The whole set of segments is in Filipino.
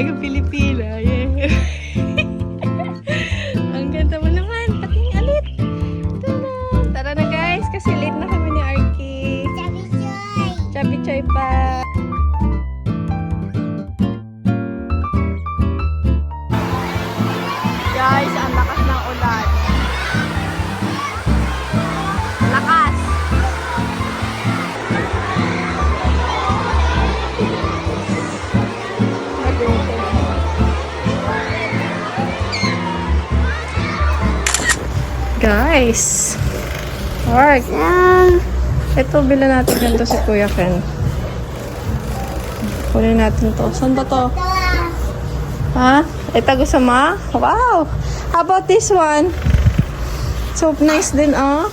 Talaga Pilipina. Guys. Alright. Ito, bila natin ganito si Kuya Ken. Kunin natin to. Saan ba to? Ha? Ito gusto mo? Wow! How about this one? So nice din, oh.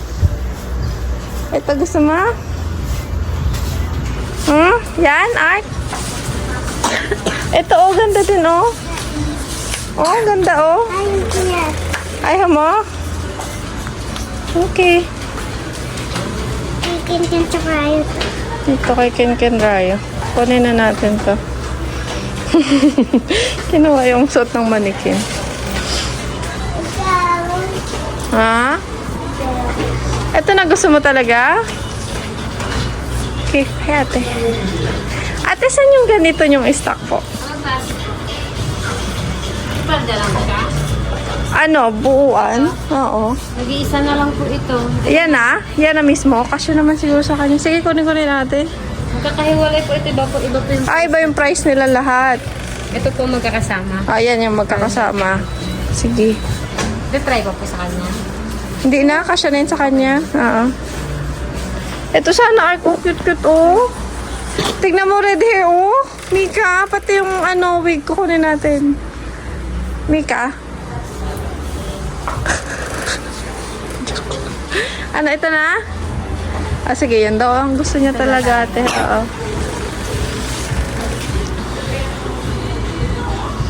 Ito gusto mo? Hmm? Yan, Art? Ito, oh, ganda din, oh. Oh, ganda, oh. Ayaw mo? Okay. Dito kay Ken Ken Rayo. Kunin na natin to. Kinuha yung suot ng manikin. Ha? Ito na gusto mo talaga? Okay, hey ate. Ate, saan yung ganito yung stock po? Ano, buuan? Oo. Nag-iisa na lang po ito. Yan na? Yan na mismo? Kasya naman siguro sa kanya. Sige, kunin ko rin natin. Magkakahiwalay po ito. Iba po, iba po yung... Ay, iba yung price nila lahat. Ito po magkakasama. Ayan yung magkakasama. Sige. Try ko po sa kanya. Hindi na, kasya na yun sa kanya. Oo. Ito sana ay oh, cute cute oh. Tignan mo red hair oh. Mika, pati yung ano wig ko kunin natin. Mika. Ano ito na? Ah, sige, yan daw ang gusto niya talaga ate. Oo.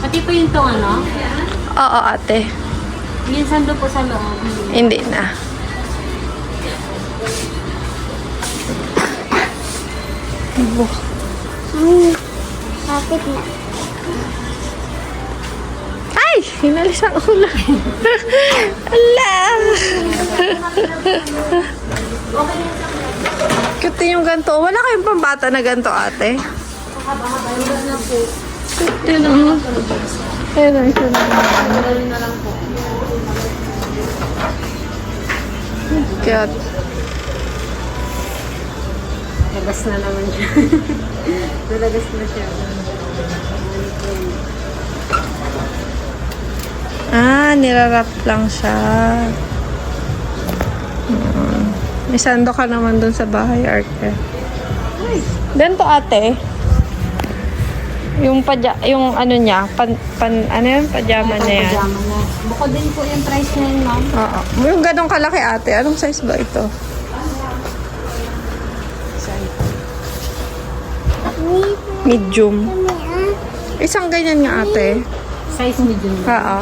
Pati po yung tong ano. Oo, ate. Minsan doon po sa loob. Hindi na. Ibo. Kapit na. Hinalis ang ulan. Ala! Cute yung ganito. Wala kayong pambata na ganito, ate? Cute naman. Pero isa na Cute. Labas na naman siya. Nalabas na siya. Ah, nirarap lang siya. Hmm. May sando ka naman dun sa bahay, Arte. Ganito, ate. Yung paja, yung ano niya, pan, pan, ano yun, pajama niya yan. Pajama na. Bukod din po yung price na yun, ma'am. Oo. Yung ganong kalaki, ate. Anong size ba ito? Medium. Isang ganyan nga, ate. Size medium. Oo.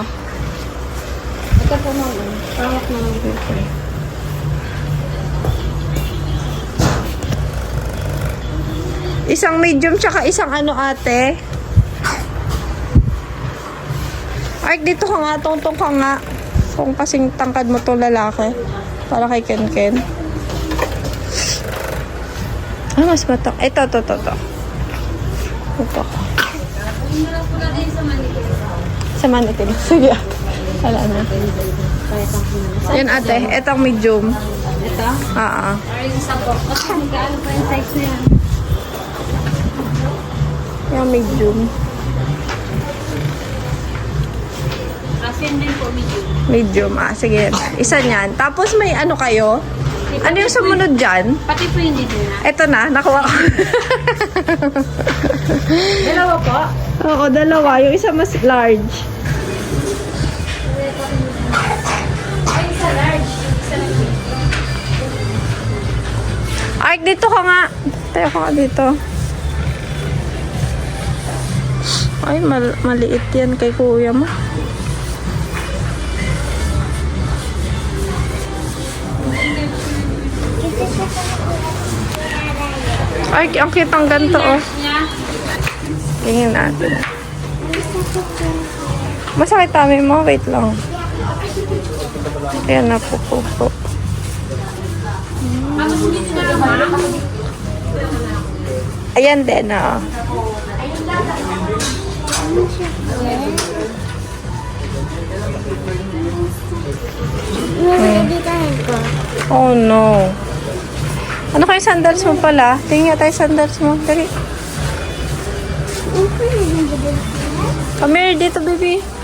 Ito po, eh. Pangit na lang. Isang medium tsaka isang ano ate. Ay, dito ka nga, tungtong ka nga. Kung kasing tangkad mo to lalaki. Para kay Ken Ken. Ah, mas bata. Ito, to, to, to. Ito. Sa manitin. Sige. Wala na. Yan ate, etong medium. Ito? Ah, ah. Or yung isa po. Kasi magkaano pa yung size na yan. Yung medium. Kasi yun din po medium. Medium. Ah, sige. Isa niyan. Tapos may ano kayo? Ano yung sumunod dyan? Pati po yung dito na. Eto na, nakuha ko. Dalawa po. Oo, dalawa. Yung isa mas large. Ay, dito ka nga. Tayo ka dito. Ay, mal- maliit yan kay kuya mo. Ay, ang kitang ganito, oh. Tingin natin. Masakit tummy mo? Wait lang. Ayan na po po po. Ayan din, ah. Oh no. Ano kayo sandals mo pala? Tingin tayo sandals mo. Dali. Come here dito, baby.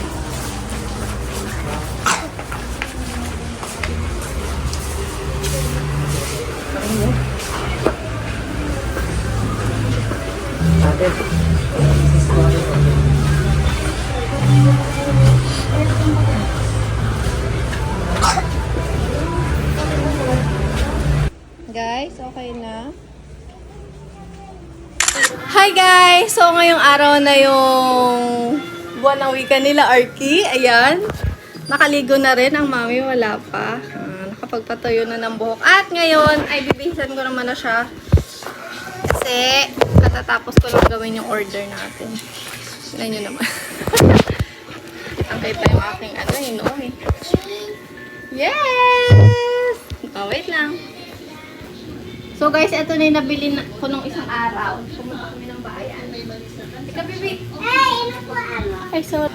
Hi guys! So ngayong araw na yung buwan ng wika nila, Arky. Ayan. Nakaligo na rin ang mami, wala pa. Ah, nakapagpatayo na ng buhok. At ngayon, ay bibihisan ko naman na siya. Kasi, katatapos ko lang gawin yung order natin. Tignan nyo naman. Angkay pa yung aking ano, yun eh. Yes! Oh, wait lang. So guys, ito na yung nabili na, ko nung isang araw. Pumunta kami ng bayan. Ika, baby. Ay, sorry.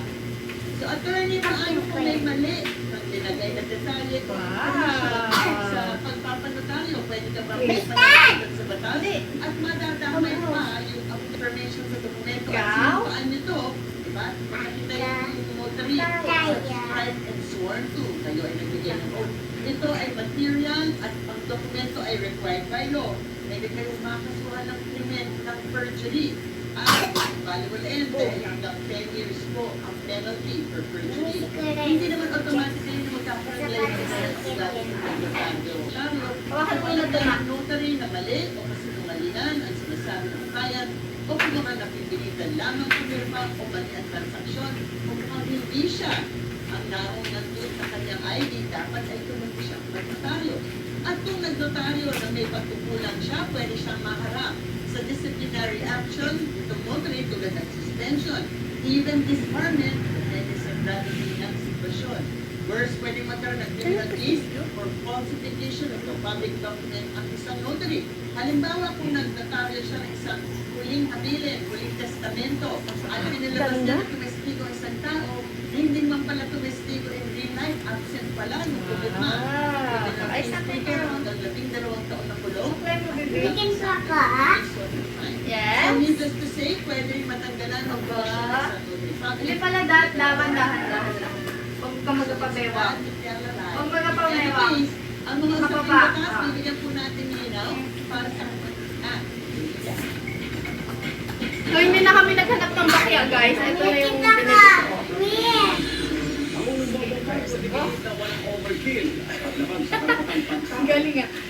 So, attorney, paano kung may mali? Nilagay na detalye ko, sa pagpapanotaryo, pwede ka ba sa batas? At madadamay pa yung information sa dokumento at Ikaw? sinumpaan nito, di ba? Makakita yung notary, subscribed and sworn to. Kayo ay nagbigay ng oath. Ito ay material at ang dokumento ay required by law. Pwede kayong makasuhan ng krimen ng perjury. At valuable end, dahil hanggang 10 years po ang penalty for perjury. Hindi naman automatically na magkakaroon ng dahil ng. Hawakan mo yung Kapag ang notary na mali o kasinungalingan ang sinasabi ng bayan o kung mga napipilitan lamang pumirma o mali ang transaksyon kung hindi siya ang naong nandun sa kanyang ID, dapat ay ng notaryo. At kung nagnotaryo na may pagkukulang siya, pwede siyang maharap sa disciplinary action itong notary tulad ng suspension, even disbarment, depende sa gravity ng sitwasyon. Worse, pwedeng magkaroon ng criminal case or falsification of the public document ang isang notary. Halimbawa, kung nagnotaryo siya ng isang huling habilin, huling testamento, at pinilabas niya na tumestigo ang isang tao, hindi man pala tumestigo in real life, absent pala nung pumirma. Bikin ka ah? Yes? So, needless to say, pwede matanggalan ng Aba. Hindi pala dapat dapat dahan-dahan lang. Huwag ka magpapabewa. Huwag magpapabewa. Anyways, ang mga sa Ah. bibigyan po natin linaw para sa ah, So, hindi na kami naghanap ng bakya, guys. Ito na yung binili ko. Ang galing ah.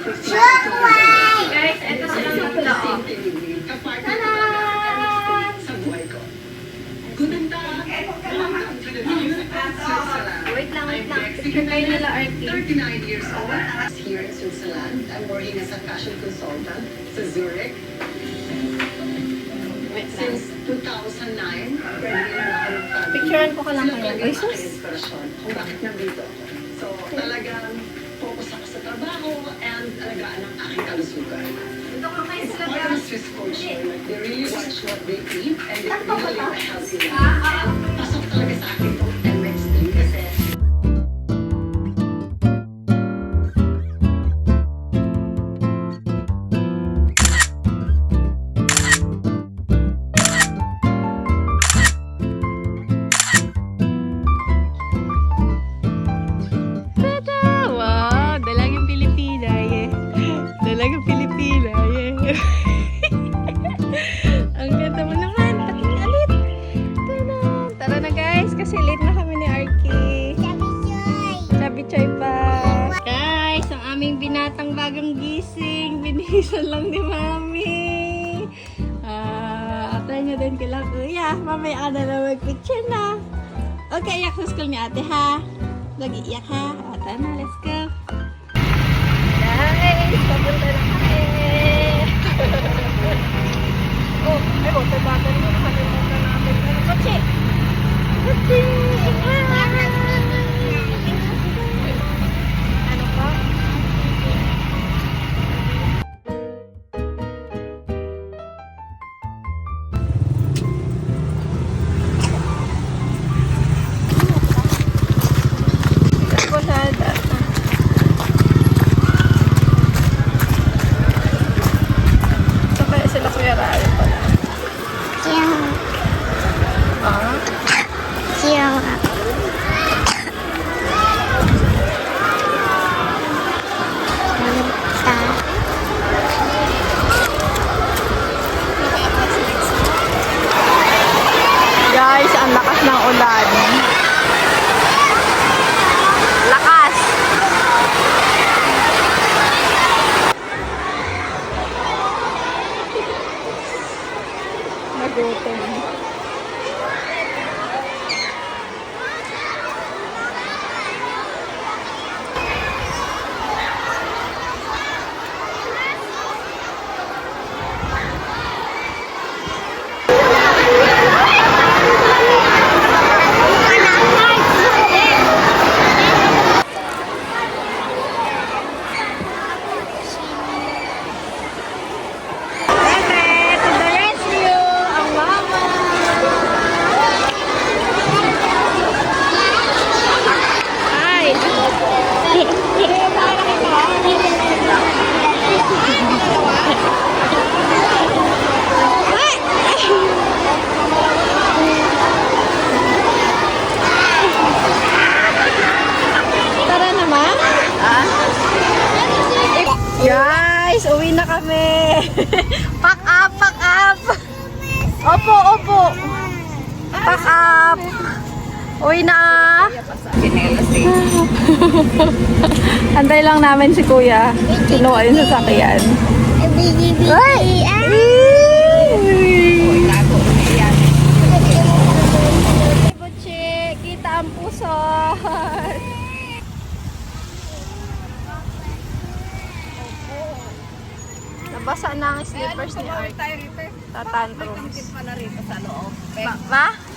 Guys, ito sila sa tao. Wait lang, wait lang. Nila, Artie. 39 years old, here in Switzerland. I'm working as a fashion consultant sa Zurich. Wait lang. Since 2009, hindi na ako nagtago. Picturean ko ka lang kayo. Ay, sus. kung bakit nandito ako. So, talagang focus ako sa trabaho ang aking kalusugan. Ito ka kayo It's culture. They really watch what they eat and they really live a healthy life. Pasok talaga sa akin na mag-picture na. Okay, iyak sa school ni ate ha. Lagi iyak ha. Tara na, let's go. Guys, papunta na kami. oh, ay, water bottle mo. Nakalimutan namin. Ano, kotse? Kotse! Ano Uwi na. Antay lang namin si kuya. Kinuha yung sasakyan. Ay! Kita ang puso. Nabasa na ang slippers ni Art. Tatantrums. pala rito sa loob. Ba? ba?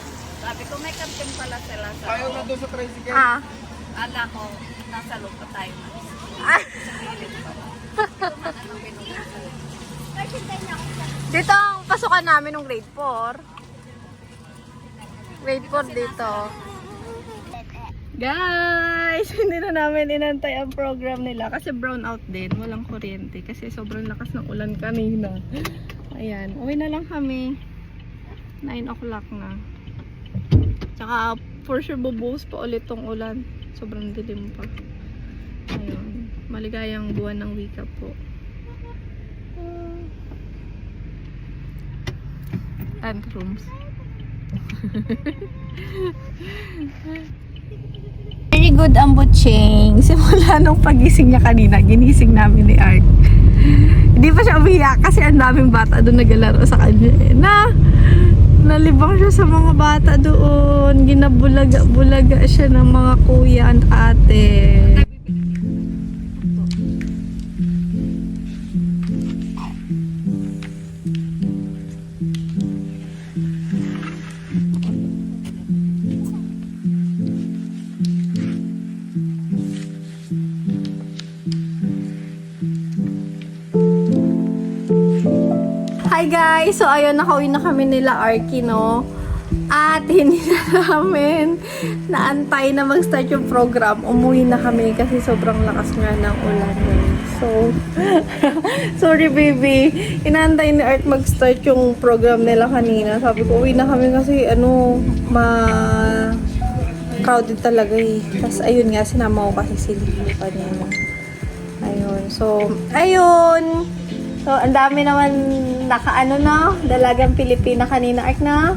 Sabi ko, may kantin pala sila sa Ayaw na doon sa tricycle. Ah. Ala ko, nasa loob pa tayo. Dito ang pasukan namin ng grade 4. Grade 4 dito. Guys, hindi na namin inantay ang program nila kasi brown out din, walang kuryente kasi sobrang lakas ng ulan kanina. Ayan, uwi na lang kami. 9 o'clock na. Tsaka for sure bubuhos pa ulit tong ulan. Sobrang dilim pa. Ayun, maligayang buwan ng wika po. Tantrums. Very good ang butching. Simula nung pagising niya kanina, ginising namin ni Art. Hindi pa siya umiyak kasi ang daming bata doon naglalaro sa kanya. eh. Na, nalibang siya sa mga bata doon. Ginabulaga-bulaga siya ng mga kuya at ate. Guys! So ayun, nakauwi na kami nila Arky, no? At hindi na namin naantay na mag-start yung program. Umuwi na kami kasi sobrang lakas nga ng ulan. eh. So, sorry baby. Inaantay ni Art mag-start yung program nila kanina. Sabi ko, uwi na kami kasi ano, ma crowded talaga eh. Tapos ayun nga, sinama ko kasi si Lilo kanina. Ayun. So, ayun. So, ang dami naman nakaano na, dalagang Pilipina kanina, Ark na.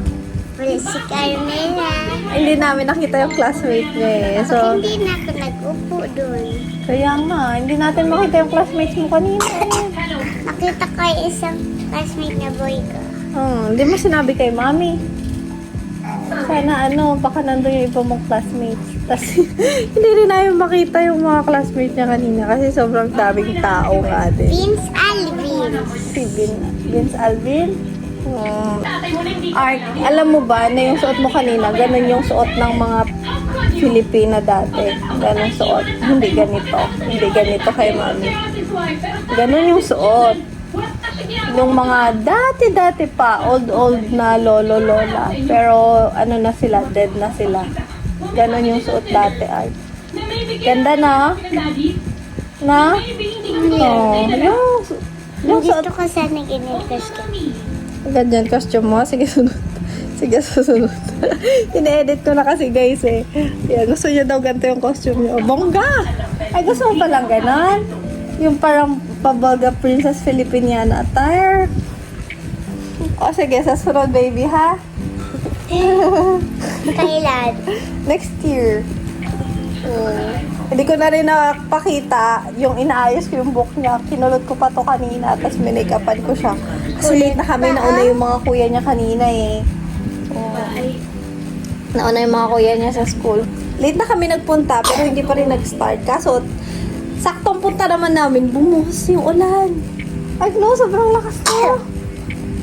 Wala si Carmela. Hindi namin nakita yung classmate niya eh. So, Hindi na ako nag-upo doon. kaya nga, hindi natin makita yung classmates mo kanina eh. Nakita ko yung isang classmate na boy ko. Hmm, hindi mo sinabi kay mami. Sana ano, baka nandun yung iba mong classmates. Tapos, hindi rin namin makita yung mga classmates niya kanina kasi sobrang daming tao nga din. Vince Alvin. Si Vin, Vince Alvin. Hmm. Art, alam mo ba na yung suot mo kanina, ganun yung suot ng mga Filipina dati. Ganun suot. Hindi ganito. Hindi ganito kay mami. Ganun yung suot. Yung mga dati-dati pa, old-old na lolo-lola. Pero ano na sila, dead na sila. Ganun yung suot dati, Art. Ganda na? Na? Oh, yung, yung Gusto ko sana ganito gusto. Ganyan costume mo. Sige, sunod. Sige, susunod. Ine-edit ko na kasi guys eh. Yan, gusto niya daw ganito yung costume niya. Oh, bongga! Ay, gusto mo palang ganon? Yung parang pabaga Princess Filipiniana attire. O sige, sa sunod baby ha? Kailan? Next year. Hindi ko na rin napakita yung inaayos ko yung book niya. Kinulot ko pa to kanina, tapos minake-upan ko siya. Kasi late na kami, nauna yung mga kuya niya kanina eh. Oh. Nauna yung mga kuya niya sa school. Late na kami nagpunta, pero hindi pa rin nag-start. Kaso, saktong punta naman namin, bumuhos yung ulan. Ay no, sobrang lakas na.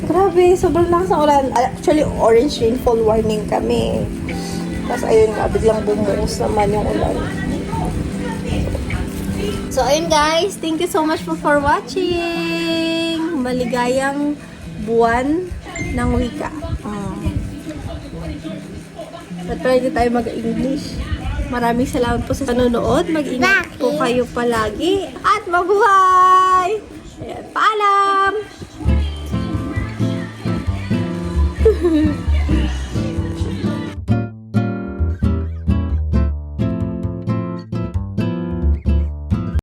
Grabe, sobrang lakas ng ulan. Actually, orange rainfall warning kami. Tapos ayun nga, biglang bumuhos naman yung ulan. So, ayun guys. Thank you so much po for watching. Maligayang buwan ng wika. Um, at pwede tayo mag-English. Maraming salamat po sa panonood. Mag-ingat po kayo palagi. At mabuhay! Ayan, paalam!